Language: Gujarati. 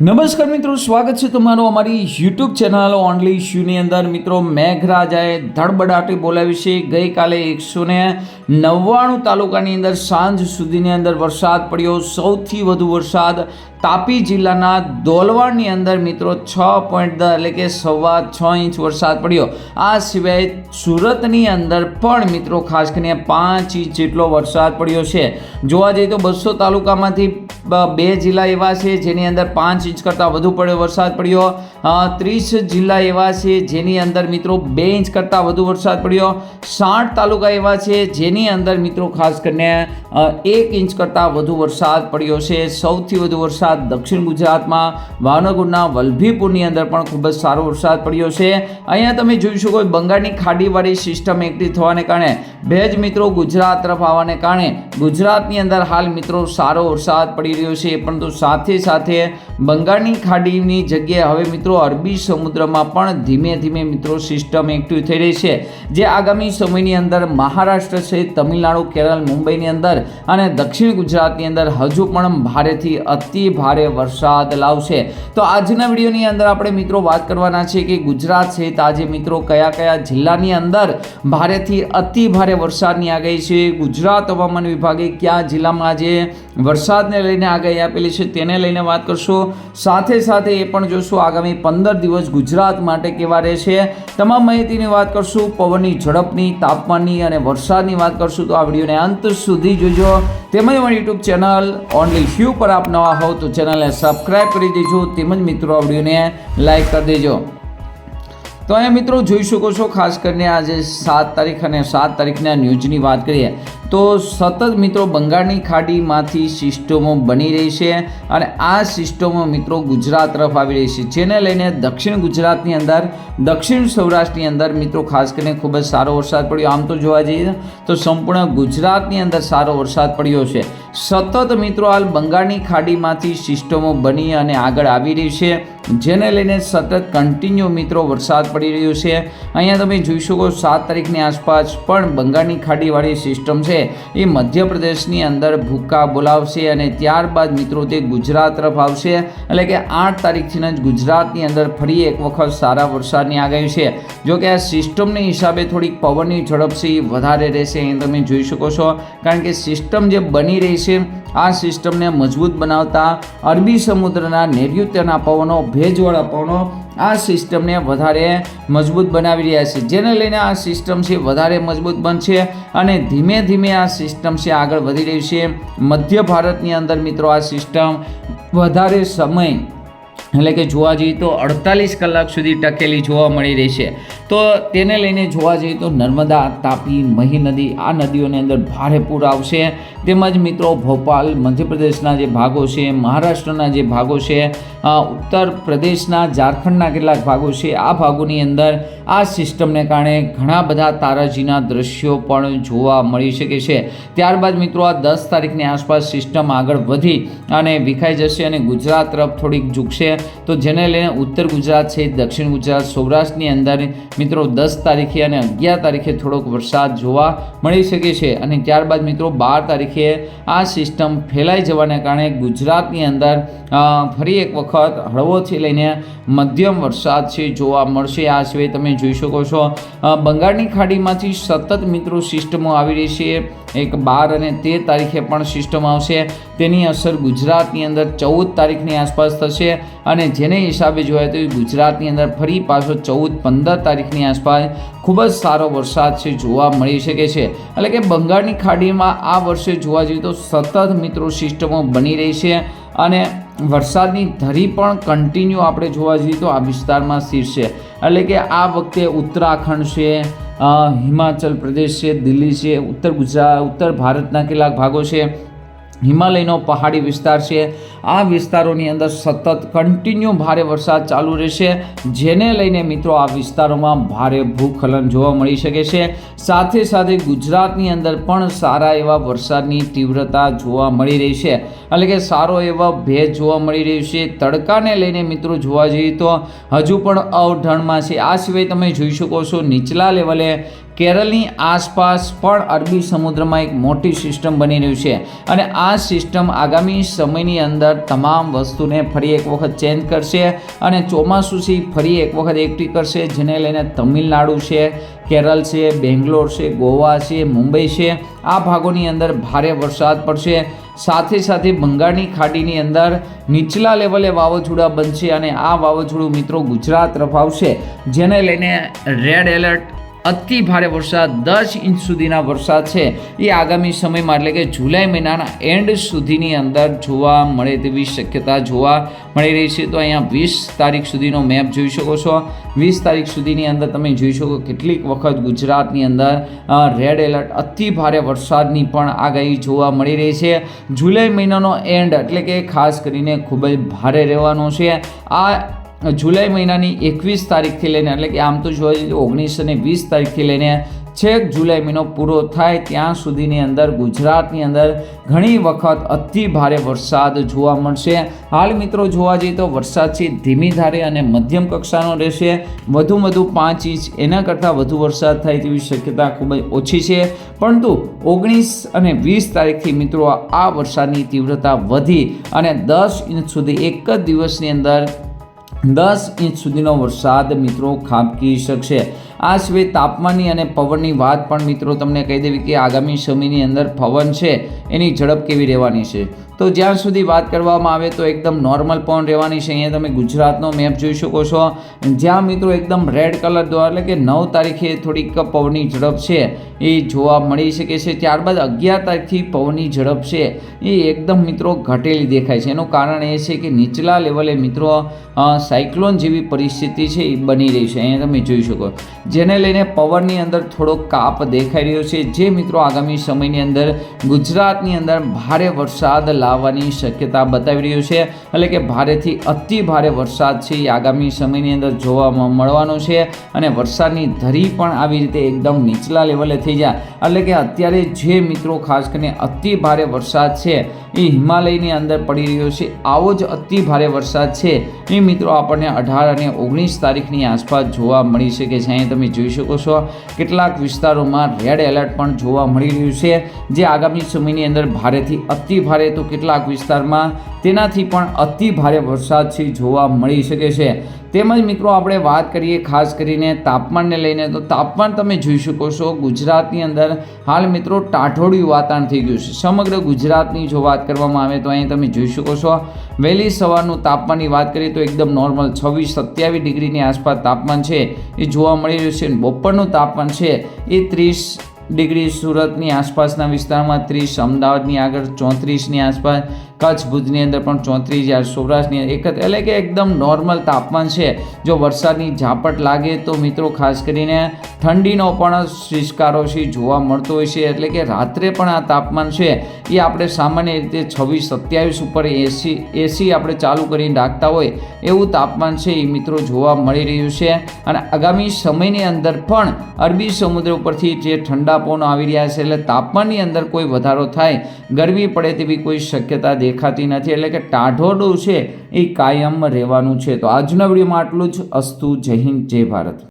નમસ્કાર મિત્રો, સ્વાગત છે તમારું અમારી યુટ્યુબ ચેનલ ઓનલી ઇશ્યુની અંદર. મિત્રો, મેઘરાજાએ ધડબડાટી બોલાવી છે. ગઈકાલે એકસો ને નવ્વાણું તાલુકાની અંદર સાંજ સુધીની અંદર વરસાદ પડ્યો. સૌથી વધુ વરસાદ તાપી જિલ્લાના દોલવાડની અંદર મિત્રો છ પોઈન્ટ એટલે કે સવા છ ઇંચ વરસાદ પડ્યો. આ સિવાય સુરતની અંદર પણ મિત્રો ખાસ કરીને પાંચ ઇંચ જેટલો વરસાદ પડ્યો છે. જોવા જઈએ તો બસો તાલુકામાંથી બે જિલ્લા એવા છે જેની અંદર પાંચ ઇંચ કરતાં વધુ પડ્યો વરસાદ પડ્યો. ત્રીસ જિલ્લા એવા છે જેની અંદર મિત્રો બે ઇંચ કરતાં વધુ વરસાદ પડ્યો. સાઠ તાલુકા એવા છે જેની અંદર મિત્રો ખાસ કરીને એક ઇંચ કરતાં વધુ વરસાદ પડ્યો છે. સૌથી વધુ વરસાદ દક્ષિણ ગુજરાતમાં ભાવનગરના વલભીપુરની અંદર પણ ખૂબ જ સારો વરસાદ પડ્યો છે. અહીંયા તમે જોઈ શકો બંગાળની ખાડીવાળી સિસ્ટમ એક્ટિવ થવાને કારણે ભેજ મિત્રો ગુજરાત તરફ આવવાને કારણે ગુજરાતની અંદર હાલ મિત્રો સારો વરસાદ પડી રહ્યો છે. પરંતુ સાથે સાથે બંગાળની ખાડીની જગ્યાએ હવે મિત્રો અરબી સમુદ્રમાં પણ ધીમે ધીમે મિત્રો સિસ્ટમ એક્ટિવ થઈ રહી છે. જે આગામી સમયની અંદર મહારાષ્ટ્ર સહિત તમિલનાડુ, કેરળ, મુંબઈની અંદર અને દક્ષિણ ગુજરાતની અંદર હજુ પણ ભારેથી અતિ ભારે વરસાદ લાવશે. તો આજના વિડીયોની અંદર આપણે મિત્રો વાત કરવાના છે કે ગુજરાત સહિત આજે મિત્રો કયા કયા જિલ્લાની અંદર ભારેથી અતિ ભારે વરસાદની આગાહી છે. ગુજરાત હવામાન વિભાગે કયા જિલ્લામાં આજે વરસાદને લઈને આગાહી આપેલી છે તેને લઈને વાત કરશો. સાથે સાથે એ પણ જોશું આગામી પંદર દિવસ ગુજરાત માટે કેવા રહેશે. તમામ માહિતીની વાત કરશું. પવનની ઝડપની, તાપમાનની અને વરસાદની વાત કરશું તો આ વિડીયોને અંત સુધી જોજો. તેમજ મારી યુટ્યુબ ચેનલ ઓનલી ફ્યુ પર આપ નવા હોવ તો ચેનલને સબસ્ક્રાઈબ કરી દેજો. તેમજ મિત્રો આ વિડીયોને લાઈક કરી દેજો. તો અહીંયા મિત્રો જોઈ શકો છો, ખાસ કરીને આજે સાત તારીખ અને સાત તારીખના ન્યૂઝની વાત કરીએ તો સતત મિત્રો બંગાળની ખાડીમાંથી સિસ્ટમો બની રહી છે અને આ સિસ્ટમો મિત્રો ગુજરાત તરફ આવી રહી છે. જેને લઈને દક્ષિણ ગુજરાતની અંદર, દક્ષિણ સૌરાષ્ટ્રની અંદર મિત્રો ખાસ કરીને ખૂબ જ સારો વરસાદ પડ્યો. આમ તો જોવા જઈએ તો સંપૂર્ણ ગુજરાતની અંદર સારો વરસાદ પડ્યો છે. સતત મિત્રો હાલ બંગાળની ખાડીમાંથી સિસ્ટમો બની અને આગળ આવી રહી છે. જેને લઈને સતત કન્ટિન્યુ મિત્રો વરસાદ પડી રહ્યો છે. અહીંયા તમે જોઈ શકો સાત તારીખની આસપાસ પણ બંગાળની ખાડીવાળી સિસ્ટમ છે. એ મધ્યપ્રદેશની અંદર ભૂકા બોલાવશે અને ત્યારબાદ મિત્રો તે ગુજરાત તરફ આવશે. એટલે કે આઠ તારીખથી જ ગુજરાતની અંદર ફરી એક વખત સારા વરસાદની આગાહી છે. જો કે આ સિસ્ટમની હિસાબે થોડીક પવનની ઝડપ છે વધારે રહેશે એ તમે જોઈ શકો છો. કારણ કે સિસ્ટમ જે બની રહી છે, આ સિસ્ટમને મજબૂત બનાવતા અરબી સમુદ્રના નૈઋત્યના પવનો, ભેજવાળા પવનો આ સિસ્ટમને વધારે મજબૂત બનાવી રહ્યા છે. જેને લઈને આ સિસ્ટમ છે વધારે મજબૂત બનશે અને ધીમે ધીમે આ સિસ્ટમ છે આગળ વધી રહી છે. મધ્ય ભારતની અંદર મિત્રો આ સિસ્ટમ વધારે સમય એટલે કે જોવા જઈએ તો અડતાલીસ કલાક સુધી ટકેલી જોવા મળી રહી છે. તો તેને લઈને જોવા જઈએ તો નર્મદા, તાપી, મહી નદી આ નદીઓની અંદર ભારે પૂર આવશે. તેમજ મિત્રો ભોપાલ, મધ્યપ્રદેશના જે ભાગો છે, મહારાષ્ટ્રના જે ભાગો છે ઉત્તર પ્રદેશના ઝારખંડના કેટલાક ભાગો છે, આ ભાગોની અંદર આ સિસ્ટમને કારણે ઘણા બધા તારાજીના દ્રશ્યો પણ જોવા મળી શકે છે. ત્યારબાદ મિત્રો આ દસ તારીખની આસપાસ સિસ્ટમ આગળ વધી અને વિખાઈ જશે અને ગુજરાત તરફ થોડીક ઝૂકશે. તો જેને લઈને ઉત્તર ગુજરાત છે, દક્ષિણ ગુજરાત, સૌરાષ્ટ્રની અંદર મિત્રો દસ તારીખે અને અગિયાર તારીખે થોડોક વરસાદ જોવા મળી શકે છે અને ત્યારબાદ મિત્રો બાર તારીખે આ સિસ્ટમ ફેલાઈ જવાને કારણે ગુજરાતની અંદર ફરી એક વખત હળવોથી લઈને મધ્યમ વરસાદ છે જોવા મળશે. આ સિવાય તમે જોઈ શકો છો બંગાળની ખાડીમાંથી સતત મિત્રો સિસ્ટમો આવી રહી છે. એક બાર અને તેર તારીખે પણ સિસ્ટમ આવશે. તેની અસર ગુજરાતની અંદર ચૌદ તારીખની આસપાસ થશે. અને જેને હિસાબે જોયા તો ગુજરાતની અંદર ફરી પાછો ચૌદ, પંદર તારીખની આસપાસ ખૂબ જ સારો વરસાદ છે, જોવા મળી શકે છે. એટલે કે બંગાળની ખાડીમાં આ વર્ષે જોવા જઈએ તો સતત મિત્રો સિસ્ટમો બની રહી છે અને વરસાદની ધરી પણ કન્ટિન્યુ આપણે જોવા જઈએ તો આ વિસ્તારમાં છે. એટલે કે આ વખતે ઉત્તરાખંડ છે હિમાચલ પ્રદેશ છે, દિલ્હી છે, ઉત્તર ગુજરાત, ઉત્તર ભારતના કેટલાક ભાગો છે. હિમાલયનો પહાડી વિસ્તાર છે. આ વિસ્તારોની અંદર સતત કન્ટિન્યુ ભારે વરસાદ ચાલુ રહેશે, જેને લઈને મિત્રો આ વિસ્તારોમાં ભારે ભૂસ્ખલન જોવા મળી શકે છે. સાથે સાથે ગુજરાતની અંદર પણ સારા એવા વરસાદની તીવ્રતા જોવા મળી રહી છે. એટલે કે સારો એવો ભેજ જોવા મળી રહ્યો છે. તડકાને લઈને મિત્રો જોવા જઈએ તો હજુ પણ અવઢણમાં છે. આ સિવાય તમે જોઈ શકો છો, નીચલા લેવલે કેરળની આસપાસ પણ અરબી સમુદ્રમાં એક મોટી સિસ્ટમ બની રહ્યું છે અને આ સિસ્ટમ આગામી સમયની અંદર તમામ વસ્તુને ફરી એક વખત ચેન્જ કરશે અને ચોમાસુથી ફરી એક વખત એકઠી કરશે, જેને લઈને તમિલનાડુ છે, કેરળ છે, બેંગ્લોર છે, ગોવા છે, મુંબઈ છે. આ ભાગોની અંદર ભારે વરસાદ પડશે. સાથે સાથે બંગાળની ખાડીની અંદર નીચલા લેવલે વાવાઝોડા બનશે અને આ વાવાઝોડું મિત્રો ગુજરાત તરફ આવશે જેને લઈને રેડ એલર્ટ અતિ ભારે વરસાદ, દસ ઇંચ સુધીના વરસાદ છે. એ આગામી સમયમાં એટલે કે જુલાઈ મહિનાના એન્ડ સુધીની અંદર જોવા મળે તેવી શક્યતા જોવા મળી રહી છે. તો અહીંયા વીસ તારીખ સુધીનો મેપ જોઈ શકો છો. વીસ તારીખ સુધીની અંદર તમે જોઈ શકો કેટલીક વખત ગુજરાતની અંદર રેડ એલર્ટ અતિ ભારે વરસાદની પણ આગાહી જોવા મળી રહી છે. જુલાઈ મહિનાનો એન્ડ એટલે કે ખાસ કરીને ખૂબ જ ભારે રહેવાનો છે. આ જુલાઈ મહિનાની એકવીસ તારીખથી લઈને, એટલે કે આમ તો જોવા જઈએ ઓગણીસ અને વીસ તારીખથી લઈને છેક જુલાઈ મહિનો પૂરો થાય ત્યાં સુધીની અંદર, ગુજરાતની અંદર ઘણી વખત અતિ ભારે વરસાદ જોવા મળશે. હાલ મિત્રો જોવા જઈએ તો વરસાદ છે ધીમી ધારે અને મધ્યમ કક્ષાનો રહેશે. વધુ વધુ પાંચ ઇંચ એના કરતાં વધુ વરસાદ થાય તેવી શક્યતા ખૂબ જ ઓછી છે. પરંતુ ઓગણીસ અને વીસ તારીખથી મિત્રો આ વરસાદની તીવ્રતા વધી અને દસ ઇંચ સુધી એક જ દિવસની અંદર દસ ઇંચ સુધીનો વરસાદ મિત્રો ખાબકી શકશે. આ સિવાય તાપમાનની અને પવનની વાત પણ મિત્રો તમને કહી દેવી કે આગામી સમયની અંદર પવન છે. એની ઝડપ કેવી રહેવાની છે? તો જ્યાં સુધી વાત કરવામાં આવે તો એકદમ નોર્મલ પવન રહેવાની છે. અહીંયા તમે ગુજરાતનો મેપ જોઈ શકો છો. જ્યાં મિત્રો એકદમ રેડ કલર દ્વારા એટલે કે નવ તારીખે થોડીક પવનની ઝડપ છે. એ જોવા મળી શકે છે. ત્યારબાદ અગિયાર તારીખથી પવનની ઝડપ છે. એ એકદમ મિત્રો ઘટેલી દેખાય છે. એનું કારણ એ છે કે નીચલા લેવલે મિત્રો સાયક્લોન જેવી પરિસ્થિતિ છે એ બની રહી છે. અહીંયા તમે જોઈ શકો. જેને લઈને પવનની અંદર થોડો કાપ દેખાઈ રહ્યો છે. જે મિત્રો આગામી સમયની અંદર ગુજરાતની અંદર ભારે વરસાદ લાવવાની શક્યતા બતાવી રહ્યું છે. એટલે કે ભારેથી અતિ ભારે વરસાદ છે એ આગામી સમયની અંદર જોવામાં મળવાનો છે. અને વરસાદની ધરી પણ આવી રીતે એકદમ નીચલા લેવલે થઈ જાય. એટલે કે અત્યારે જે મિત્રો ખાસ કરીને અતિ ભારે વરસાદ છે એ હિમાલયની અંદર પડી રહ્યો છે. આવો જ અતિ ભારે વરસાદ છે. એ મિત્રો આપણને અઢાર અને ઓગણીસ તારીખની આસપાસ જોવા મળી શકે છે. અહીં તમે જોઈ શકો છો, કેટલાક વિસ્તારોમાં રેડ એલર્ટ પણ જોવા મળી રહ્યું છે. જે આગામી સમયની અંદર ભારેથી અતિ ભારે, તો કેટલાક વિસ્તારમાં તેનાથી પણ અતિ ભારે વરસાદ છે જોવા મળી શકે છે. તેમજ મિત્રો આપણે વાત કરીએ ખાસ કરીને તાપમાનને લઈને, તો તાપમાન તમે જોઈ શકો છો, ગુજરાતની અંદર હાલ મિત્રો ટાઢોળિયું વાતાવરણ થઈ ગયું છે. સમગ્ર ગુજરાતની જો વાત કરવામાં આવે તો અહીં તમે જોઈ શકો છો. વહેલી સવારનું તાપમાનની વાત કરીએ તો એકદમ નોર્મલ છવ્વીસ સત્યાવીસ ડિગ્રીની આસપાસ તાપમાન છે. એ જોવા મળી રહ્યું છે બપોરનું તાપમાન છે એ ત્રીસ ડિગ્રી સુરતની આસપાસના વિસ્તારમાં ત્રીસ, અમદાવાદની આગળ ચોત્રીસની આસપાસ કચ્છ ભુજની અંદર પણ ચોત્રીસ જ્યારે સૌરાષ્ટ્રની એક એટલે કે એકદમ નોર્મલ તાપમાન છે. જો વરસાદની ઝાપટ લાગે તો મિત્રો ખાસ કરીને ઠંડીનો પણ શિષ્કારો છે જોવા મળતો હોય છે. એટલે કે રાત્રે પણ આ તાપમાન છે. એ આપણે સામાન્ય રીતે છવ્વીસ સત્યાવીસ ઉપર એસી એસી આપણે ચાલુ કરીને રાખતા હોય એવું તાપમાન છે એ મિત્રો જોવા મળી રહ્યું છે. અને આગામી સમયની અંદર પણ અરબી સમુદ્ર ઉપરથી જે ઠંડા પવનો આવી રહ્યા છે, એટલે તાપમાનની અંદર કોઈ વધારો થાય, ગરમી પડે તેવી કોઈ શક્યતા દેખાતી નથી, એટલે કે ટાઢોડું છે, એ કાયમ રહેવાનું છે. તો આજના વિડીયોમાં આટલું જ. અસ્તુ, જય હિન્દ, જય ભારત.